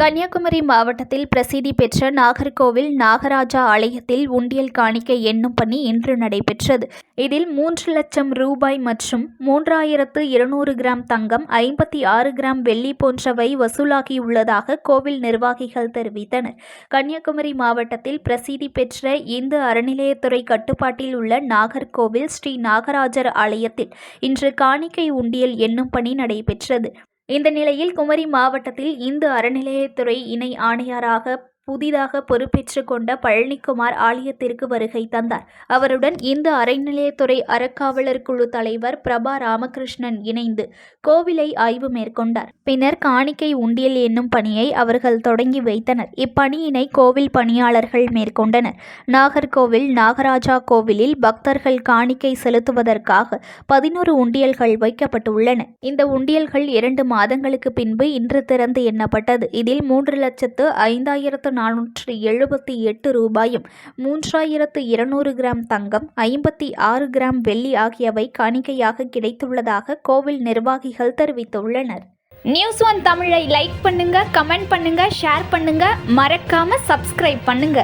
கன்னியாகுமரி மாவட்டத்தில் பிரசித்தி பெற்ற நாகர்கோவில் நாகராஜா ஆலயத்தில் உண்டியல் காணிக்கை எண்ணும் பணி இன்று நடைபெற்றது. இதில் மூன்று லட்சம் ரூபாய் மற்றும் மூன்றாயிரத்து இருநூறு கிராம் தங்கம் ஐம்பத்தி ஆறு கிராம் வெள்ளி போன்றவை வசூலாகியுள்ளதாக கோவில் நிர்வாகிகள் தெரிவித்தனர். கன்னியாகுமரி மாவட்டத்தில் பிரசித்தி பெற்ற இந்து அறநிலையத்துறை கட்டுப்பாட்டில் உள்ள நாகர்கோவில் ஸ்ரீ நாகராஜர் ஆலயத்தில் இன்று காணிக்கை உண்டியல் எண்ணும் பணி நடைபெற்றது. இந்த நிலையில் குமரி மாவட்டத்தில் இந்து அறநிலையத்துறை இணை ஆணையராக புதிதாக பொறுப்பேற்றுக் கொண்ட பழனிக்குமார் ஆலயத்திற்கு வருகை தந்தார். அவருடன் இந்து அறநிலையத்துறை அறக்காவலர் குழு தலைவர் பிரபா ராமகிருஷ்ணன் இணைந்து கோவிலை ஆய்வு மேற்கொண்டார். பின்னர் காணிக்கை உண்டியல் என்னும் பணியை அவர்கள் தொடங்கி வைத்தனர். இப்பணியினை கோவில் பணியாளர்கள் மேற்கொண்டனர். நாகர்கோவில் நாகராஜா கோவிலில் பக்தர்கள் காணிக்கை செலுத்துவதற்காக பதினோரு உண்டியல்கள் வைக்கப்பட்டுள்ளன. இந்த உண்டியல்கள் இரண்டு மாதங்களுக்கு பின்பு இன்று திறந்து எண்ணப்பட்டது. இதில் மூன்று லட்சத்து ஐந்தாயிரத்து நானூற்று எழுபத்தி எட்டு ரூபாயும் மூன்றாயிரத்து இருநூறு கிராம் தங்கம் ஐம்பத்தி ஆறு கிராம் வெள்ளி ஆகியவை காணிக்கையாக கிடைத்துள்ளதாக கோவில் நிர்வாகிகள் தெரிவித்துள்ளனர். நியூஸ் ஒன் தமிழை லைக் பண்ணுங்க கமெண்ட் பண்ணுங்க ஷேர் பண்ணுங்க. மறக்காம சப்ஸ்கிரைப் பண்ணுங்க.